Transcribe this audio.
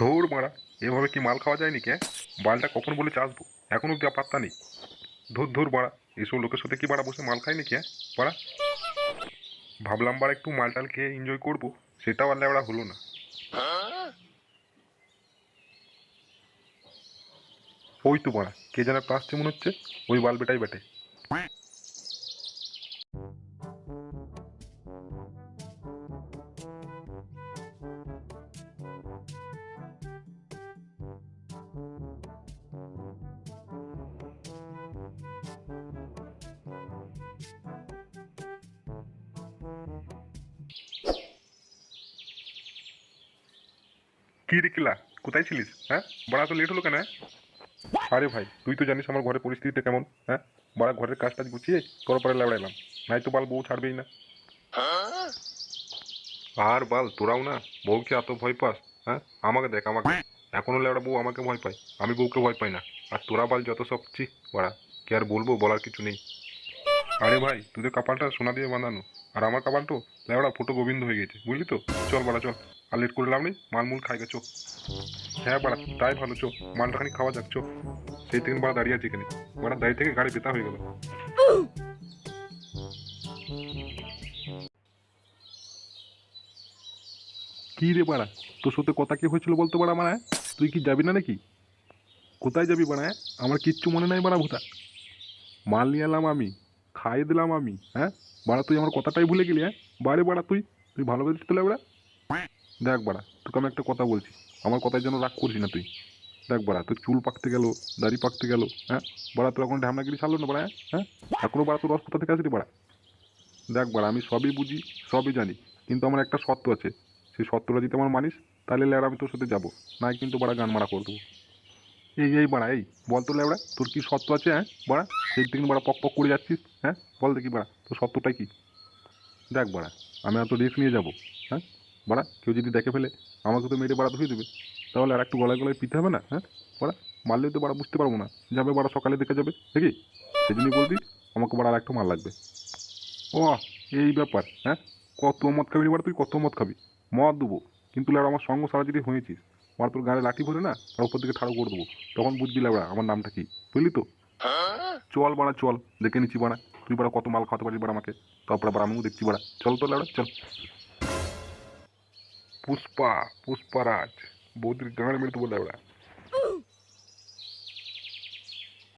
ধৌড় মারা, এভাবে কি মাল খাওয়া যায় নাকি হ্যাঁ বালটা কখন বলে চাষবো এখন অব্দি পাত্তা নেই। ধুর ধুর বাড়া এইসব লোকের সাথে কি বাড়া বসে মাল খাই নাকি হ্যাঁ বাড়া ভাবলাম বাড়া একটু মাল টাল খেয়ে এনজয় করব, সেটাও আর লেবড়া হলো না। ওই তো বাড়া কে যেন আসছে মনে হচ্ছে, ওই বাল বেটাই বেটে। কি কিলা? কোথায় ছিলিস? হ্যাঁ? বড়া তো লেট হলো কেন হ্যাঁ? আরে ভাই, তুই তো জানিস আমার ঘরের পরিস্থিতিটা কেমন হ্যাঁ? বড়া ঘরের কাজটা গুছিয়ে তোর পরে লেবড়াইলাম নাই তো বাল বউ ছাড়বেই না। আর বাল, তোরাও না, বউকে এত ভয় পাস হ্যাঁ? আমাকে দেখ, আমাকে এখনও লেবড়া বউ আমাকে ভয় পায়, আমি বউকে ভয় পাই না। আর তোরা বাল যত সব চি বড়া, কি আর বলব, বলার কিছু নেই। আরে ভাই তোদের কপালটা সোনা দিয়ে বাঁধানো। আর আমার কপালটো লেবড়া ফুটো গোবিন্দ হয়ে গেছে, বুঝলি তো? চল বাড়া, চল। আর লেট করে লাভ নেই মালমূল খাই গেছো হ্যাঁ বাড়া, তাই ভালো, চো। মালটা খানি খাওয়া চো। সেই থেকে বাড়া দাঁড়িয়ে আছে এখানে। বাড়া, দাঁড়িয়ে থেকে গাড়ি বেতা হয়ে গেল। কি রে বাড়া, তোর সাথে কথা কি হয়েছিল বলতো বাড়া মানে তুই কি যাবি না নাকি? কোথায় যাবি বাড়া হ্যাঁ? আমার কিচ্ছু মনে নাই বাড়া ভূতা। মাল নিয়ে এলাম আমি, খাইয়ে দিলাম আমি হ্যাঁ? বাড়া, তুই আমার কথাটাই ভুলে গেলি হ্যাঁ? বাড়ি বাড়া, তুই। তুই ভালো বেশি তোলে বাড়া। দেখ বাড়া, তোকে আমি একটা কথা বলছি। আমার কথায় যেন রাগ করছি না তুই। দেখ বাড়া, তোর চুল পাকতে গেল, দাড়ি পাকতে গেল হ্যাঁ? বাড়া, তোর এখন ঢামনাগিরি ছাড়লো না বাড়া হ্যাঁ? হ্যাঁ? এখনও বাড়া তোর রস কোথা থেকে আসলি বাড়া? দেখ বাড়া, আমি সবই বুঝি, সবই জানি, কিন্তু আমার একটা শর্ত আছে। সেই শর্তটা যদি আমার মানিস, তাহলে ল্যাবড়া আমি তোর সাথে যাব। নাই কিন্তু বাড়া গান মারা করে দেবো এই এই বাড়া, এই, বল তো ল্যাবড়া তোর কি শর্ত আছে হ্যাঁ? বাড়া, সেই দিন বাড়া পক পক করে যাচ্ছিস হ্যাঁ? বল দেখি বাড়া, তোর শর্তটা কি? দেখ বাড়া, আমি এত রিস্ক নিয়ে যাব হ্যাঁ? বাড়া, কেউ যদি দেখে ফেলে, আমাকে তো মেরে বাড়া ধুয়ে দেবে। তাহলে আর একটু গলায় গলায় পিতে হবে না হ্যাঁ? বাড়া, মারলেও তো বাড়া বুঝতে পারব না। যাবে বাড়া, সকালে দেখে যাবে, দেখি? সেই জন্যই বলবি, আমাকে বাড়া আর একটু মাল লাগবে। ও এই ব্যাপার হ্যাঁ? কত মদ খাবি বাড়া তুই, কত মদ খাবি? মদ দেবো। কিন্তু লেবড়া আমার সঙ্গ সারা যদি হয়েছিস। আমার তোর গাড়ি লাঠি ভরে না, তার উপর দিকে ঠাড়ো করে দেবো। তখন বুঝবি লেবড়া আমার নামটা কি, বুঝলি তো? চল বাড়া, চল, দেখে নিচ্ছি বাড়া। তুই বাড়া কত মাল খাওয়াতে পারিস বাড়া আমাকে? তারপরে আবার আমিও দেখছি বাড়া। চল তো লেবড়া চল। পুষ্পা পুষ্পারাজ বৌদির গাঁড় মেরে দেবো লেবড়া